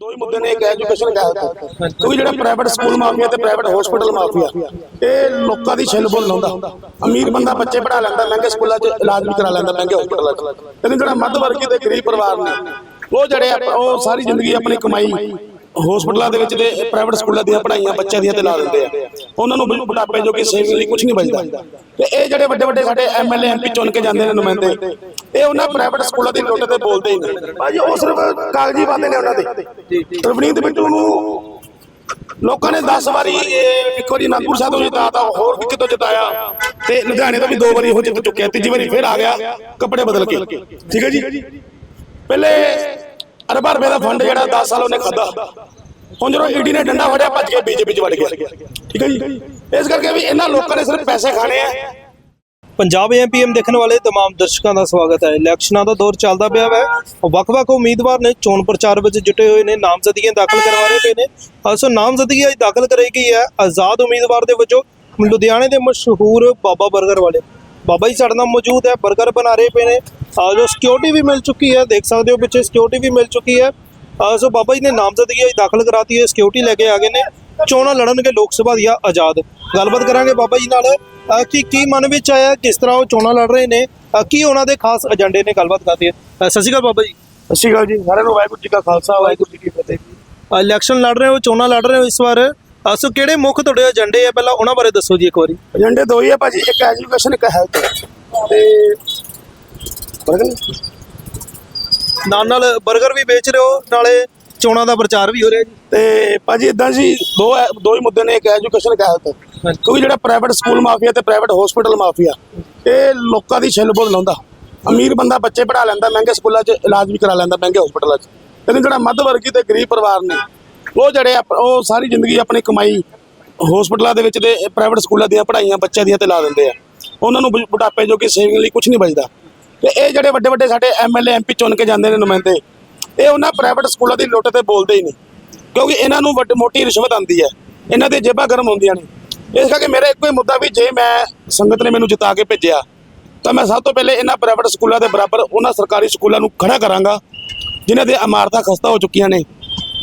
ਦੋ ਹੀ ਮੁੱਦੇ ਨੇ, ਇੱਕ ਐਜੂਕੇਸ਼ਨ ਗੈਪ ਕਿਉਂਕਿ ਜਿਹੜਾ ਪ੍ਰਾਈਵੇਟ ਸਕੂਲ ਮਾਫੀਆ ਤੇ ਪ੍ਰਾਈਵੇਟ ਹਸਪੀਟਲ ਮਾਫੀਆ, ਇਹ ਲੋਕਾਂ ਦੀ ਛਿੱਲ ਬੁੱਲ ਲਾਉਂਦਾ ਅਮੀਰ ਬੰਦਾ ਬੱਚੇ ਪੜਾ ਲੈਂਦਾ, ਮਹਿੰਗੇ ਸਕੂਲਾਂ 'ਚ ਇਲਾਜ ਵੀ ਕਰਾ ਲੈਂਦਾ, ਮਹਿੰਗੇ ਹਸਪੀਟਲਾਂ 'ਚ। ਲੇਕਿਨ ਜਿਹੜਾ ਮੱਧ ਵਰਗੀ ਤੇ ਗਰੀਬ ਪਰਿਵਾਰ ਨੇ, ਉਹ ਜਿਹੜੇ ਉਹ ਸਾਰੀ ਜ਼ਿੰਦਗੀ ਆਪਣੀ ਕਮਾਈ ਹਸਪੀਟਲਾਂ ਦੇ ਵਿੱਚ ਤੇ ਪ੍ਰਾਈਵੇਟ ਸਕੂਲਾਂ ਦੀਆਂ ਪੜ੍ਹਾਈਆਂ ਬੱਚਿਆਂ ਦੀਆਂ ਤੇ ਲਾ ਦਿੰਦੇ ਆ। ਉਹਨਾਂ ਨੂੰ ਬਿਲ- ਬੁਢਾਪੇ ਜੋ ਕਿ ਸੇਵਿੰਗ ਲਈ ਕੁਝ ਨਹੀਂ ਬਚਦਾ। ਤੇ ਇਹ ਜਿਹੜੇ ਵੱਡੇ ਵੱਡੇ ਸਾਡੇ ਐਮਐਲਏ ਐਮਪੀ ਚੁਣ ਕੇ ਜਾਂਦੇ ਨੇ ਨੁਮਾਇੰਦੇ ਇਹ ਉਹਨਾਂ ਪ੍ਰਾਈਵੇਟ ਸਕੂਲਾਂ ਦੀ ਲੁੱਟ ਤੇ ਬੋਲਦੇ ਹੀ ਨਹੀਂ। ਭਾਜੀ, ਉਹ ਸਿਰਫ ਕਾਗਜ਼ੀ ਬਾਤੇ ਨੇ ਉਹਨਾਂ ਦੇ। ਰਵਨੀਤ ਬਿੱਟੂ ਨੂੰ ਲੋਕਾਂ ਨੇ 10 ਵਾਰੀ ਇੱਕ ਵਾਰੀ ਅਨੰਦਪੁਰ ਸਾਹਿਬ ਤੋਂ ਜਿਤਾਤਾ ਹੋਰ ਵੀ ਕਿਤੋਂ ਜਿਤਾਇਆ ਤੇ ਲੁਧਿਆਣੇ ਤੋਂ ਵੀ ਦੋ ਵਾਰੀ ਉਹ ਜਿੱਤ ਚੁੱਕਿਆ। ਤੀਜੀ ਵਾਰੀ ਫਿਰ ਆ ਗਿਆ ਕੱਪੜੇ ਬਦਲ ਕੇ। ਠੀਕ ਹੈ ਜੀ? ਪਹਿਲੇ ਅਰਬਾਂ ਰੁਪਏ ਦਾ ਫੰਡ ਜਿਹੜਾ 10 ਸਾਲ ਉਹਨੇ ਖਾਦਾ ਹੁਣ ਜਦੋਂ ਈਡੀ ਨੇ ਡੰਡਾ ਫੜਿਆ, ਭੱਜ ਕੇ ਬੀਜੇਪੀ ਚ ਵੜ ਗਿਆ। ਠੀਕ ਹੈ ਜੀ? ਇਸ ਕਰਕੇ ਵੀ ਇਹਨਾਂ ਲੋਕਾਂ ਨੇ ਸਿਰਫ ਪੈਸੇ ਖਾਣੇ ਆ। ਪੰਜਾਬ ਐਮਪੀਐਮ ਦੇਖਣ ਵਾਲੇ तमाम ਦਰਸ਼ਕਾਂ ਦਾ ਸਵਾਗਤ ਹੈ। ਇਲੈਕਸ਼ਨਾਂ ਦਾ ਦੌਰ ਚੱਲਦਾ ਪਿਆ ਹੈ ਵੱਖ-ਵੱਖ ਉਮੀਦਵਾਰ ਨੇ ਚੋਣ ਪ੍ਰਚਾਰ ਵਿੱਚ ਜੁਟੇ ਹੋਏ ਨੇ, ਨਾਮਜ਼ਦਗੀਆਂ ਦਾਖਲ ਕਰਵਾ ਰਹੇ ਪਏ ਨੇ। ਸੋ ਨਾਮਜ਼ਦਗੀ ਅੱਜ ਦਾਖਲ ਕਰਾਈ ਗਈ ਹੈ ਆਜ਼ਾਦ ਉਮੀਦਵਾਰ ਦੇ ਵਜੋਂ। ਲੁਧਿਆਣੇ ਦੇ ਮਸ਼ਹੂਰ ਬਾਬਾ 버ਗਰ ਵਾਲੇ। ਬਾਬਾ ਜੀ ਸਾਡੇ ਨਾਲ ਮੌਜੂਦ ਹੈ 버ਗਰ ਬਣਾ ਰਹੇ ਪਏ ਨੇ। ਜੋ ਸਿਕਿਉਰਿਟੀ ਵੀ ਮਿਲ ਚੁੱਕੀ ਹੈ, ਦੇਖ ਸਕਦੇ ਹੋ ਪਿੱਛੇ ਸਿਕਿਉਰਿਟੀ ਵੀ ਮਿਲ ਚੁੱਕੀ ਹੈ। ਸੋ ਬਾਬਾ ਜੀ ਨੇ ਨਾਮਜ਼ਦਗੀ ਅੱਜ ਦਾਖਲ ਕਰਾਤੀ ਹੈ ਸਿਕਿਉਰਿਟੀ ਲੈ ਕੇ ਆ ਗਏ ਨੇ। ਚੋਣਾਂ ਲੜਨਗੇ ਲੋਕ ਸਭਾ ਦੀਆਂ ਆਜ਼ਾਦ। ਗੱਲਬਾਤ ਕਰਾਂਗੇ ਬਾਬਾ ਜੀ ਨਾਲ ਕਿ ਕੀ ਮਨ ਵਿੱਚ ਆਇਆ ਕਿਸ ਤਰ੍ਹਾਂ ਉਹ ਚੋਣਾਂ ਲੜ ਰਹੇ ਨੇ ਕੀ ਉਹਨਾਂ ਦੇ ਖਾਸ ਏਜੰਡੇ ਨੇ ਗੱਲਬਾਤ ਕਰਦੇ ਆ। ਸਤਿ ਸ਼੍ਰੀ ਅਕਾਲ ਬਾਬਾ ਜੀ। ਸਤਿ ਸ਼੍ਰੀ ਅਕਾਲ ਜੀ ਸਾਰਿਆਂ ਨੂੰ ਵਾਹਿਗੁਰੂ ਜੀ ਕਾ ਖਾਲਸਾ ਵਾਹਿਗੁਰੂ ਜੀ ਕੀ ਫਤਿਹ ਇਲੈਕਸ਼ਨ ਲੜ ਰਹੇ ਹੋ ਚੋਣਾਂ ਲੜ ਰਹੇ ਹੋ ਇਸ ਵਾਰ। ਅਹ ਸੋ ਕਿਹੜੇ ਮੁੱਖ ਤੁਹਾਡੇ ਏਜੰਡੇ ਆ? ਪਹਿਲਾਂ ਉਹਨਾਂ ਬਾਰੇ ਦੱਸੋ ਜੀ ਇੱਕ ਵਾਰੀ। ਏਜੰਡੇ ਦੋ ਹੀ ਆ ਭਾਜੀ ਇੱਕ ਐਜੂਕੇਸ਼ਨ ਇੱਕ ਹੈਲਥ। ਤੇ ਬਰਗਰ? ਨਾਲ ਨਾਲ 버ਗਰ ਵੀ ਵੇਚ ਰਹੇ ਹੋ ਨਾਲੇ ਚੋਣਾਂ ਦਾ ਪ੍ਰਚਾਰ ਵੀ ਹੋ ਰਿਹਾ ਜੀ। ਤੇ ਭਾਜੀ ਇਦਾਂ ਜੀ ਦੋ ਦੋ ਹੀ ਮੁੱਦੇ ਨੇ ਇੱਕ ਐਜੂਕੇਸ਼ਨ ਇੱਕ ਹੈਲਥ ਕਿਉਂਕਿ ਜਿਹੜਾ ਪ੍ਰਾਈਵੇਟ ਸਕੂਲ ਮਾਫੀਆ ਤੇ ਪ੍ਰਾਈਵੇਟ ਹਸਪੀਟਲ ਮਾਫੀਆ ਇਹ ਲੋਕਾਂ ਦੀ ਛਿੱਲ ਬੁੱਲ ਲਾਉਂਦਾ। ਅਮੀਰ ਬੰਦਾ ਬੱਚੇ ਪੜਾ ਲੈਂਦਾ ਮਹਿੰਗੇ ਸਕੂਲਾਂ 'ਚ ਇਲਾਜ ਵੀ ਕਰਾ ਲੈਂਦਾ ਮਹਿੰਗੇ ਹਸਪੀਟਲਾਂ 'ਚ। ਲੇਕਿਨ ਜਿਹੜਾ ਮੱਧ ਵਰਗੀ ਤੇ ਗਰੀਬ ਪਰਿਵਾਰ ਨੇ ਉਹ ਜਿਹੜੇ ਉਹ ਸਾਰੀ ਜ਼ਿੰਦਗੀ ਆਪਣੀ ਕਮਾਈ ਹਸਪੀਟਲਾਂ ਦੇ ਵਿੱਚ ਤੇ ਪ੍ਰਾਈਵੇਟ ਸਕੂਲਾਂ ਦੀਆਂ ਪੜ੍ਹਾਈਆਂ ਬੱਚਿਆਂ ਦੀਆਂ ਤੇ ਲਾ ਦਿੰਦੇ ਆ। ਉਹਨਾਂ ਨੂੰ ਬੁਢਾਪੇ ਜੋ ਕਿ ਸੇਵਿੰਗ ਲਈ ਕੁਝ ਨਹੀਂ ਬਚਦਾ। ਤੇ ਇਹ ਜਿਹੜੇ ਵੱਡੇ ਵੱਡੇ ਸਾਡੇ ਐਮਐਲਏ ਐਮਪੀ ਚੁਣ ਕੇ ਜਾਂਦੇ ਨੇ ਨੁਮਾਇੰਦੇ ਇਹ ਉਹਨਾਂ ਪ੍ਰਾਈਵੇਟ ਸਕੂਲਾਂ ਦੀ ਲੁੱਟ ਤੇ ਬੋਲਦੇ ਹੀ ਨਹੀਂ। ਕਿਉਂਕਿ ਇਹਨਾਂ ਨੂੰ ਵੱਡੀ ਮੋਟੀ ਰਿਸ਼ਵਤ ਆਉਂਦੀ ਹੈ। ਇਹਨਾਂ ਦੇ ਜੇਬਾਂ ਗਰਮ ਹੁੰਦੀਆਂ ਨੇ। ਇਸ ਕਰਕੇ ਮੇਰਾ ਇੱਕੋ ਹੀ ਮੁੱਦਾ ਵੀ ਜੇ ਮੈਂ ਸੰਗਤ ਨੇ ਮੈਨੂੰ ਜਿਤਾ ਕੇ ਭੇਜਿਆ, ਤਾਂ ਮੈਂ ਸਭ ਤੋਂ ਪਹਿਲੇ ਇਹਨਾਂ ਪ੍ਰਾਈਵੇਟ ਸਕੂਲਾਂ ਦੇ ਬਰਾਬਰ ਉਹਨਾਂ ਸਰਕਾਰੀ ਸਕੂਲਾਂ ਨੂੰ ਖੜਾ ਕਰਾਂਗਾ, ਜਿਨ੍ਹਾਂ ਦੇ ਇਮਾਰਤਾਂ ਖਸਤਾ ਹੋ ਚੁੱਕੀਆਂ ਨੇ।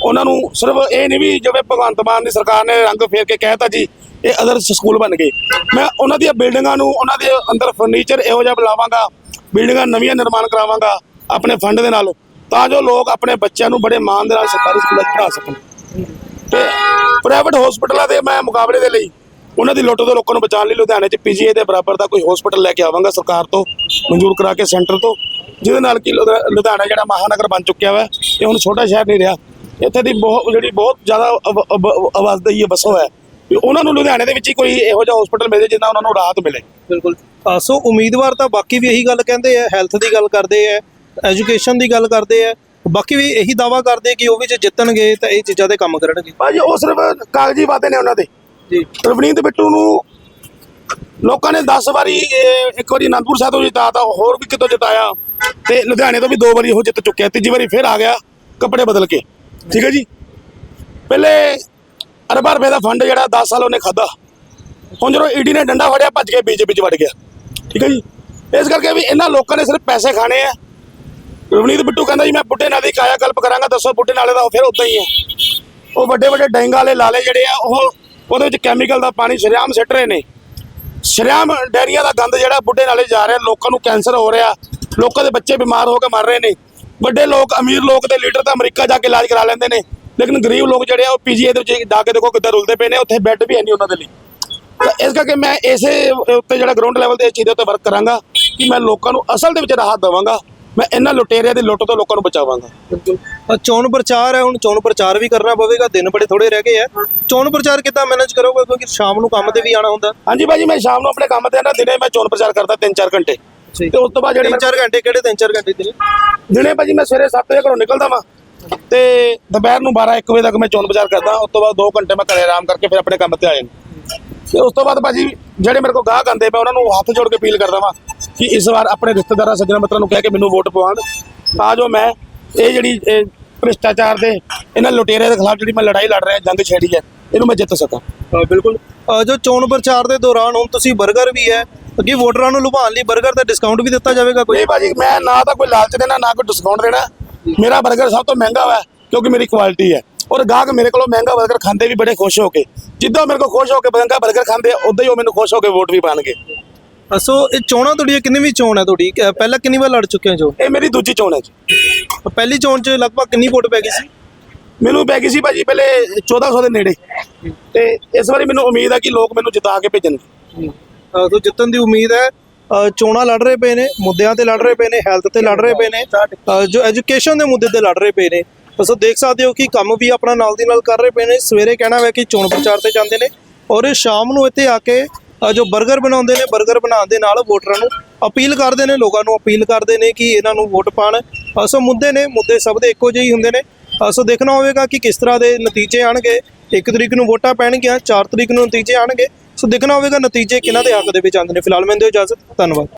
ਉਹਨਾਂ ਨੂੰ ਸਿਰਫ ਇਹ ਨਹੀਂ ਵੀ ਜਿਵੇਂ ਭਗਵੰਤ ਮਾਨ ਦੀ ਸਰਕਾਰ ਨੇ ਰੰਗ ਫੇਰ ਕੇ ਕਹਿਤਾ ਜੀ, ਇਹ ਅਦਰਸ ਸਕੂਲ ਬਣ ਗਏ। ਮੈਂ ਉਹਨਾਂ ਦੀਆਂ ਬਿਲਡਿੰਗਾਂ ਨੂੰ ਉਹਨਾਂ ਦੇ ਅੰਦਰ ਫਰਨੀਚਰ ਇਹੋ ਜਿਹਾ ਬੁਲਾਵਾਂਗਾ, ਬਿਲਡਿੰਗਾਂ ਨਵੀਆਂ ਨਿਰਮਾਣ ਕਰਾਵਾਂਗਾ, ਆਪਣੇ ਫੰਡ ਦੇ ਨਾਲ। ਤਾਂ ਜੋ ਲੋਕ ਆਪਣੇ ਬੱਚਿਆਂ ਨੂੰ ਬੜੇ ਮਾਣ ਦੇ ਨਾਲ ਸਰਕਾਰੀ ਸਕੂਲਾਂ 'ਚ ਪੜ੍ਹਾ ਸਕਣ। ਤੇ ਪ੍ਰਾਈਵੇਟ ਹਸਪੀਟਲਾਂ ਦੇ ਮੈਂ ਮੁਕਾਬਲੇ ਦੇ ਲਈ ਉਹਨਾਂ ਦੀ ਲੁੱਟ ਤੋਂ ਲੋਕਾਂ ਨੂੰ ਬਚਾਉਣ ਲਈ ਲੁਧਿਆਣੇ 'ਚ ਪੀਜੀਆਈ ਦੇ ਬਰਾਬਰ ਦਾ ਕੋਈ ਹਸਪੀਟਲ ਲੈ ਕੇ ਆਵਾਂਗਾ ਸਰਕਾਰ ਤੋਂ, ਮਨਜ਼ੂਰ ਕਰਾ ਕੇ ਸੈਂਟਰ ਤੋਂ। ਜਿਹਦੇ ਨਾਲ ਕਿ ਲੁਧਿਆਣਾ ਜਿਹੜਾ ਮਹਾਨਗਰ ਬਣ ਚੁੱਕਿਆ ਵਾ, ਇਹ ਹੁਣ ਛੋਟਾ ਸ਼ਹਿਰ ਨਹੀਂ ਰਿਹਾ। ਇੱਥੇ ਦੀ ਬਹੁਤ ਜਿਹੜੀ ਬਹੁਤ ਜ਼ਿਆਦਾ ਆਵਾਜ਼ ਆਵ- ਹੈ ਵਸੋ ਹੈ ਉਹਨਾਂ ਨੂੰ ਲੁਧਿਆਣੇ ਦੇ ਵਿੱਚ ਹੀ ਕੋਈ ਇਹੋ ਜਿਹਾ ਹਸਪੀਟਲ ਮਿਲੇ ਜਿੱਦਾਂ ਉਹਨਾਂ ਨੂੰ ਰਾਹਤ ਮਿਲੇ। ਬਿਲਕੁਲ। ਸੋ ਉਮੀਦਵਾਰ ਤਾਂ ਬਾਕੀ ਵੀ ਇਹੀ ਗੱਲ ਕਹਿੰਦੇ ਆ ਹੈਲਥ ਦੀ ਗੱਲ ਕਰਦੇ ਆ। ਐਜੂਕੇਸ਼ਨ ਦੀ ਗੱਲ ਕਰਦੇ ਆ ਬਾਕੀ ਵੀ ਇਹੀ ਦਾਵਾ ਕਰਦੇ ਕਿ ਉਹ ਵੀ ਜੇ ਜਿੱਤਣਗੇ ਤਾਂ ਇਹ ਚੀਜ਼ਾਂ ਤੇ ਕੰਮ ਕਰਨਗੇ। ਭਾਜੀ ਉਹ ਸਿਰਫ ਕਾਗਜ਼ੀ ਬਾਤੇ ਨੇ ਉਹਨਾਂ ਦੇ। ਜੀ। ਰਵਨੀਤ ਬਿੱਟੂ ਨੂੰ ਲੋਕਾਂ ਨੇ 10 ਵਾਰੀ ਇੱਕ ਵਾਰੀ ਅਨੰਦਪੁਰ ਸਾਹਿਬ ਤੋਂ ਜਿਤਾਤਾ ਹੋਰ ਵੀ ਕਿਤੋਂ ਜਿਤਾਇਆ ਤੇ ਲੁਧਿਆਣੇ ਤੋਂ ਵੀ ਦੋ ਵਾਰੀ ਉਹ ਜਿੱਤ ਚੁੱਕਿਆ ਤੀਜੀ ਵਾਰੀ ਫਿਰ ਆ ਗਿਆ ਕੱਪੜੇ ਬਦਲ ਕੇ। ਠੀਕ ਹੈ ਜੀ? ਪਹਿਲੇ ਅਰਬਾਂ ਰੁਪਏ ਦਾ ਫੰਡ ਜਿਹੜਾ 10 ਸਾਲ ਉਹਨੇ ਖਾਦਾ ਹੁਣ ਜਦੋਂ ਈਡੀ ਨੇ ਡੰਡਾ ਫੜਿਆ ਭੱਜ ਕੇ ਬੀਜੇਪੀ ਚ ਵੜ ਗਿਆ। ਠੀਕ ਹੈ ਜੀ? ਇਸ ਕਰਕੇ ਵੀ ਇਹਨਾਂ ਲੋਕਾਂ ਨੇ ਸਿਰਫ ਪੈਸੇ ਖਾਣੇ ਆ। ਰਵਨੀਤ ਬਿੱਟੂ ਕਹਿੰਦਾ ਜੀ, ਮੈਂ ਬੁੱਢੇ ਨਾਲੇ ਦੀ ਕਾਇਆ ਕਲਪ ਕਰਾਂਗਾ, ਦੱਸੋ ਬੁੱਢੇ ਨਾਲੇ ਦਾ ਉਹ ਫਿਰ ਉਦਾਂ ਹੀ ਹੈ। ਉਹ ਵੱਡੇ ਵੱਡੇ ਡੈਂਗਾ ਵਾਲੇ ਲਾਲੇ ਜਿਹੜੇ ਆ, ਉਹ ਉਹਦੇ ਵਿੱਚ ਕੈਮੀਕਲ ਦਾ ਪਾਣੀ ਸ਼ਰੇਆਮ ਸਿੱਟ ਰਹੇ ਨੇ। ਸ਼ਰੇਆਮ ਡੈਰੀਆਂ ਦਾ ਗੰਦ ਜਿਹੜਾ ਬੁੱਢੇ ਨਾਲੇ ਜਾ ਰਿਹਾ, ਲੋਕਾਂ ਨੂੰ ਕੈਂਸਰ ਹੋ ਰਿਹਾ, ਲੋਕਾਂ ਦੇ ਬੱਚੇ ਬਿਮਾਰ ਹੋ ਕੇ ਮਰ ਰਹੇ ਨੇ। ਵੱਡੇ ਲੋਕ, ਅਮੀਰ ਲੋਕ ਤੇ ਲੀਡਰ ਤਾਂ ਅਮਰੀਕਾ ਜਾ ਕੇ ਇਲਾਜ ਕਰਾ ਲੈਂਦੇ ਨੇ, ਲੇਕਿਨ ਗਰੀਬ ਲੋਕ ਜਿਹੜੇ ਆ, ਉਹ ਪੀਜੀਆਈ ਦੇ ਵਿੱਚ ਜਾ ਕੇ ਦੇਖੋ ਕਿੱਦਾਂ ਰੁਲਦੇ ਪਏ ਨੇ, ਉੱਥੇ ਬੈੱਡ ਵੀ ਹੈ ਨਹੀਂ ਉਹਨਾਂ ਦੇ ਲਈ। ਇਸ ਕਰਕੇ ਮੈਂ ਇਸੇ ਉੱਤੇ ਜਿਹੜਾ ਗਰਾਊਂਡ ਲੈਵਲ ਤੇ ਇਸ ਚੀਜ਼ ਦੇ ਉੱਤੇ ਵਰਕ ਕਰਾਂਗਾ ਕਿ ਮੈਂ ਲੋਕਾਂ ਨੂੰ ਅਸਲ ਦੇ ਵਿੱਚ ਰਾਹਤ ਦੇਵਾਂਗਾ। ਮੈਂ ਇਹਨਾਂ ਲੁਟੇਰਿਆਂ ਦੀ ਲੁੱਟ ਤੋਂ ਲੋਕਾਂ ਨੂੰ ਬਚਾਵਾਂਗਾ। ਬਿਲਕੁਲ। ਚੋਣ ਪ੍ਰਚਾਰ ਹੈ ਹੁਣ ਚੋਣ ਪ੍ਰਚਾਰ ਵੀ ਕਰਨਾ ਪਵੇਗਾ ਦਿਨ ਬੜੇ ਥੋੜੇ ਰਹਿ ਗਏ ਆ। ਚੋਣ ਪ੍ਰਚਾਰ ਕਿੱਦਾਂ ਮੈਨੇਜ ਕਰੋਗੇ? ਕਿਉਂਕਿ ਸ਼ਾਮ ਨੂੰ ਕੰਮ ਤੇ ਵੀ ਆਣਾ ਹੁੰਦਾ। ਹਾਂਜੀ ਭਾਜੀ ਮੈਂ ਸ਼ਾਮ ਨੂੰ ਆਪਣੇ ਕੰਮ ਤੇ ਆਣਾ ਦਿਨੇ ਮੈਂ ਚੋਣ ਪ੍ਰਚਾਰ ਕਰਦਾ 3-4 ਘੰਟੇ। ਤੇ ਉਸ ਤੋਂ ਬਾਅਦ ਜਿਹੜੇ ਤਿੰਨ ਚਾਰ ਘੰਟੇ ਕਿਹੜੇ ਤਿੰਨ ਚਾਰ ਘੰਟੇ ਦਿਨ? ਦਿਨੇ ਭਾਜੀ ਮੈਂ ਸਵੇਰੇ 7 ਵਜੇ ਘਰੋਂ ਨਿਕਲਦਾ ਵਾਂ ਤੇ ਦੁਪਹਿਰ ਨੂੰ 12 1 ਵਜੇ ਤੱਕ ਮੈਂ ਚੋਣ ਪ੍ਰਚਾਰ ਕਰਦਾ। ਉਸ ਤੋਂ ਬਾਅਦ 2 ਘੰਟੇ ਮੈਂ ਘਰੇ ਆਰਾਮ ਕਰਕੇ ਫਿਰ ਆਪਣੇ ਕੰਮ ਤੇ ਆ ਜਾਂਦਾ। ਤੇ ਉਸ ਤੋਂ ਬਾਅਦ ਭਾਜੀ ਜਿਹੜੇ ਮੇਰੇ ਕੋਲ ਗਾਹਕ ਆਂਦੇ ਮੈਂ ਉਹਨਾਂ ਨੂੰ ਹੱਥ ਜੋੜ ਕੇ ਅਪੀਲ ਕਰਦਾ ਵਾਂ ਕਿ ਇਸ ਵਾਰ ਆਪਣੇ ਰਿਸ਼ਤੇਦਾਰਾਂ ਸੱਜਣਾ ਮਿੱਤਰਾਂ ਨੂੰ ਕਹਿ ਕੇ ਮੈਨੂੰ ਵੋਟ ਪਵਾਉਣ। ਤਾਂ ਜੋ ਮੈਂ ਇਹ ਜਿਹੜੀ ਭ੍ਰਿਸ਼ਟਾਚਾਰ ਦੇ ਇਹਨਾਂ ਲੁਟੇਰੇ ਦੇ ਖਿਲਾਫ ਜਿਹੜੀ ਮੈਂ ਲੜਾਈ ਲੜ ਰਿਹਾ ਜੰਗ ਛੇੜੀ ਹੈ ਇਹਨੂੰ ਮੈਂ ਜਿੱਤ ਸਕਾਂ। ਬਿਲਕੁਲ। ਜੋ ਚੋਣ ਪ੍ਰਚਾਰ ਦੇ ਦੌਰਾਨ ਹੁਣ ਤੁਸੀਂ 버ਗਰ ਵੀ ਹੈ ਅੱਗੇ ਵੋਟਰਾਂ ਨੂੰ ਲੁਭਾਉਣ ਲਈ 버ਗਰ ਦਾ ਡਿਸਕਾਊਂਟ ਵੀ ਦਿੱਤਾ ਜਾਵੇਗਾ ਕੋਈ? ਨਹੀਂ ਭਾਜੀ ਮੈਂ ਨਾ ਤਾਂ ਕੋਈ ਲਾਲਚ ਦੇਣਾ ਨਾ ਕੋਈ ਡਿਸਕਾਊਂਟ ਦੇਣਾ। ਮੇਰਾ 버ਗਰ ਸਭ ਤੋਂ ਮਹਿੰਗਾ ਹੈ ਕਿਉਂਕਿ ਮੇਰੀ ਕੁਆਲਿਟੀ ਹੈ। ਔਰ ਗਾਹਕ ਮੇਰੇ ਕੋਲੋਂ ਮਹਿੰਗਾ 버ਗਰ ਖਾਂਦੇ ਵੀ ਬੜੇ ਖੁਸ਼ ਹੋ ਕੇ ਜਿੱਦਾਂ ਮੇਰੇ ਕੋਲ ਖੁਸ਼ ਹੋ ਕੇ ਮਹਿੰਗਾ 버ਗਰ ਖਾਂਦੇ ਉਦਾਂ ਹੀ ਉਹ ਮੈਨੂੰ ਖੁਸ਼ ਹੋ ਕੇ ਵੋਟ ਵੀ ਪਾਣਗੇ। ਅ, ਸੋ ਇਹ ਚੋਣਾਂ ਤੁਹਾਡੀ ਕਿੰਨੀ ਵੀ ਚੋਣ ਹੈ ਤੁਹਾਡੀ? ਪਹਿਲਾਂ ਕਿੰਨੀ ਵਾਰ ਲੜ ਚੁੱਕੇ ਹੋ ਜੋ? ਇਹ ਮੇਰੀ ਦੂਜੀ ਚੋਣ ਹੈ ਜੀ। ਪਹਿਲੀ ਚੋਣ 'ਚ ਲਗਭਗ ਕਿੰਨੀ ਵੋਟ ਪੈ ਗਈ ਸੀ? ਮੈਨੂੰ ਪੈ ਗਈ ਸੀ ਭਾਜੀ ਪਹਿਲੇ 1400 ਦੇ ਨੇੜੇ। ਤੇ ਇਸ ਵਾਰੀ ਮੈਨੂੰ ਉਮੀਦ ਹੈ ਕਿ ਲੋਕ ਮੈਨੂੰ ਜਿਤਾ ਕੇ ਭੇਜਣਗੇ। ਅ, ਸੋ ਜਿੱਤਣ ਦੀ ਉਮੀਦ ਹੈ। ਅ, ਚੋਣਾਂ ਲੜ ਰਹੇ ਪਏ ਨੇ ਮੁੱਦਿਆਂ ਤੇ ਲੜ ਰਹੇ ਪਏ ਨੇ ਹੈਲਥ ਤੇ ਲੜ ਰਹੇ ਪਏ ਨੇ। ਜੋ ਐਜੂਕੇਸ਼ਨ ਦੇ ਮੁੱਦੇ ਤੇ ਲੜ ਰਹੇ ਪਏ ਨੇ। ਸੋ ਦੇਖ ਸਕਦੇ ਹੋ ਕਿ ਕੰਮ ਵੀ ਆਪਣਾ ਨਾਲ ਦੀ ਨਾਲ ਕਰ ਰਹੇ ਪਏ ਨੇ। ਸਵੇਰੇ ਕਹਿਣਾ ਹੈ ਕਿ ਚੋਣ ਪ੍ਰਚਾਰ ਤੇ ਜਾਂਦੇ ਨੇ। ਔਰ ਸ਼ਾਮ ਨੂੰ ਇੱਥੇ ਆ ਕੇ ਜੋ 버ਗਰ ਬਣਾਉਂਦੇ ਨੇ 버ਗਰ ਬਣਾਉਣ ਦੇ ਨਾਲ ਵੋਟਰਾਂ ਨੂੰ ਅਪੀਲ ਕਰਦੇ ਨੇ, ਲੋਕਾਂ ਨੂੰ ਅਪੀਲ ਕਰਦੇ ਨੇ ਕਿ ਇਹਨਾਂ ਨੂੰ ਵੋਟ ਪਾਣ। ਸੋ ਮੁੱਦੇ ਨੇ, ਮੁੱਦੇ ਸਭ ਦੇ ਇੱਕੋ ਜਿਹੇ ਹੀ ਹੁੰਦੇ ਨੇ। ਸੋ ਦੇਖਣਾ ਹੋਵੇਗਾ ਕਿ ਕਿਸ ਤਰ੍ਹਾਂ ਦੇ ਨਤੀਜੇ ਆਣਗੇ ਇੱਕ ਤਰੀਕ ਨੂੰ ਵੋਟਾਂ ਪੈਣਗੀਆਂ 4 ਤਰੀਕ ਨੂੰ ਨਤੀਜੇ ਆਣਗੇ ਸੋ ਦੇਖਣਾ ਹੋਵੇਗਾ ਨਤੀਜੇ ਕਿਹਨਾਂ ਦੇ ਹੱਕ ਦੇ ਵਿੱਚ ਆਉਂਦੇ ਨੇ। ਫਿਲਹਾਲ ਮੈਂ ਦਿਓ ਇਜਾਜ਼ਤ, ਧੰਨਵਾਦ।